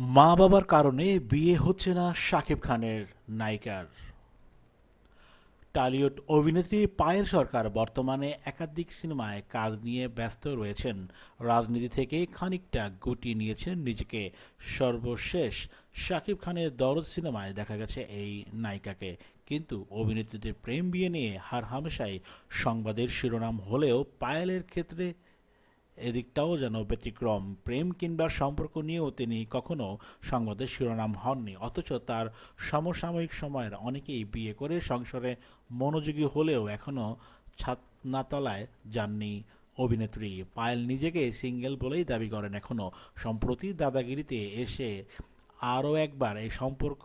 মা বাবার কারণে বিয়ে হচ্ছে না শাকিব খানের নায়িকার। টালিউড অভিনেত্রী পায়েল সরকার বর্তমানে একাধিক সিনেমায় কাজ নিয়ে ব্যস্ত রয়েছেন। রাজনীতি থেকে খানিকটা গুটিয়ে নিয়েছেন নিজেকে। সর্বশেষ শাকিব খানের দরদ সিনেমায় দেখা গেছে এই নায়িকাকে। কিন্তু অভিনেত্রীদের প্রেম বিয়ে নিয়ে হার হামেশাই সংবাদের শিরোনাম হলেও পায়েলের ক্ষেত্রে এদিকটাও যেন ব্যতিক্রম। প্রেম কিংবা সম্পর্ক নিয়েও তিনি কখনো সংবাদের শিরোনাম হননি। অথচ তার সমসাময়িক সময়ের অনেকেই বিয়ে করে সংসারে মনোযোগী হলেও এখনও ছাতনাতলায় যাননি অভিনেত্রী। পায়েল নিজেকে সিঙ্গেল বলেই দাবি করেন এখনও সম্প্রতি দাদাগিরিতে এসে আরও একবার এই সম্পর্ক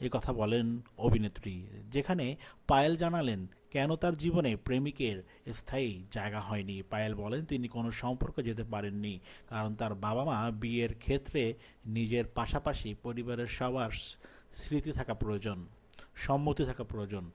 এই কথা বলেন অভিনেত্রী। যেখানে পায়েল জানালেন কেন তার জীবনে প্রেমিকের স্থায়ী জায়গা হয়নি? পায়েল বলেন, তিনি কোনো সম্পর্ক যেতে পারেননি, কারণ তার বাবা মা বিয়ের ক্ষেত্রে নিজের পাশাপাশি পরিবারের সবার স্মৃতি থাকা প্রয়োজন, সম্মতি থাকা প্রয়োজন।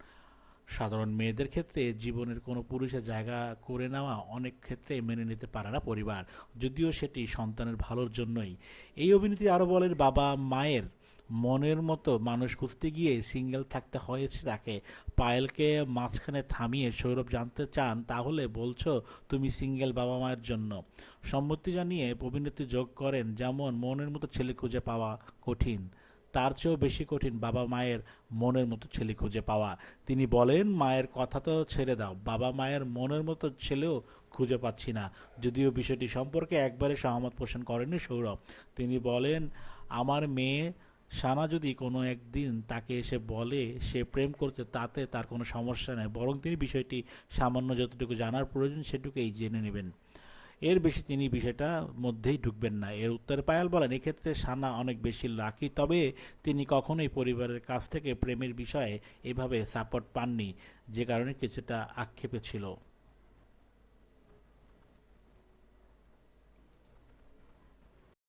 সাধারণ মেয়েদের ক্ষেত্রে জীবনের কোনো পুরুষের জায়গা করে নেওয়া অনেক ক্ষেত্রে মেনে নিতে পারে না পরিবার, যদিও সেটি সন্তানের ভালোর জন্যই। এই অভিনেত্রী আরও বলেন বাবা মায়ের মনের মতো মানুষ খুঁজতে গিয়ে সিঙ্গেল থাকতে হয়েছে তাকে। পায়েলকে মাঝখানে থামিয়ে সৌরভ জানতে চান, তাহলে বলছো তুমি সিঙ্গেল বাবা মায়ের জন্য? সম্মতি জানিয়ে অভিনেত্রী যোগ করেন, যেমন মনের মতো ছেলে খুঁজে পাওয়া কঠিন, তার চেয়েও বেশি কঠিন বাবা মায়ের মনের মতো ছেলে খুঁজে পাওয়া। তিনি বলেন, মায়ের কথা তো ছেড়ে দাও, বাবা মায়ের মনের মতো ছেলেও খুঁজে পাচ্ছি না। যদিও বিষয়টি সম্পর্কে একবারে সহমত পোষণ করেনি সৌরভ। তিনি বলেন, আমার মেয়ে সানা যদি কোনো একদিন তাকে এসে বলে, সে প্রেম করছে, তাতে তার কোনো সমস্যা নেই। বরং তিনি বিষয়টি সামান্য যতটুকু জানার প্রয়োজন, সেটুকুই জেনে নেবেন। এর বেশি তিনি বিষয়টা মধ্যেই ঢুকবেন না। এর উত্তরে পায়াল বলেন, এক্ষেত্রে সানা অনেক বেশি লাকি তবে তিনি কখনোই পরিবারের কাছ থেকে প্রেমের বিষয়ে এভাবে সাপোর্ট পাননি, যে কারণে কিছুটা আক্ষেপে ছিল।